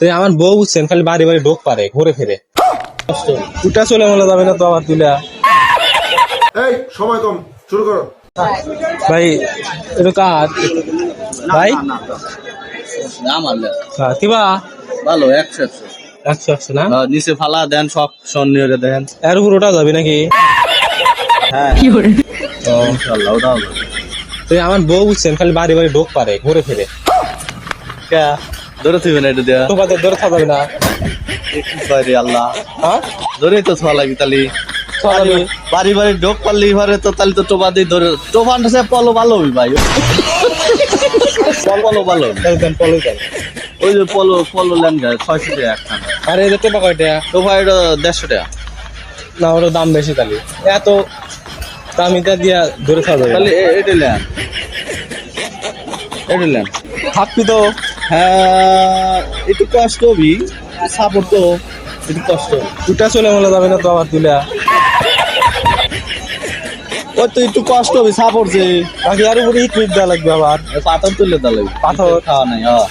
তো আমার বউ বুঝছেন খালি বাড়ি বাড়ি ঢোক পারে ঘুরে ফিরে। উটা চলে মনে যাবে না তো আবার তুলে। এই সময় কম শুরু করো। ভাই এটা কাজ ভাই? আমার লে। হ্যাঁ, কিবা ভালো একশো একশো। একশো একশো না? নিচে ফালা দেন সব সন্নিয়রে দেন। এর উপর ওটা যাবে নাকি? হ্যাঁ। ইনশাল্লাহ ওটাও এই আমার বউ বুঝছেন খালি বাড়ি বাড়ি ঢোক পারে ঘুরে ফিরে। ধরে থিবেন এটা দেয়া। তো বাদে ধরে থাকবে না। বাইরে আল্লাহ। হ্যাঁ? ধরেই তো ছোয়া লাগি তালি। বাড়ি বাড়ি ঢোক পারলি ঘরে তো তো টোপা দিয়ে ধরে টোপানটা সে পলো ভালো হবি ভাই। পলো ভালো। পলো ওই যে পলো পলো ল্যান্ড গায়ে ছয়শো টাকা একখান। আর যে টোপা এটা দেড়শো টাকা। না ওর দাম বেশি তাহলে এত দামিটা দিয়া ধরে থাকবে তাহলে এটা ল্যান্ড এটা ল্যান্ড থাকবি তো একটু কষ্ট হবি। সাপোর্ট তো একটু কষ্ট। দুটা চলে মনে যাবে না তো আবার দুলা ওই তো একটু কষ্ট হবে সাপোর্ট যে। বাকি আর উপরে ইট মিট দেওয়া লাগবে আবার। পাথর তুলে দেওয়া লাগবে। পাথর? খাওয়া নাই হ্যাঁ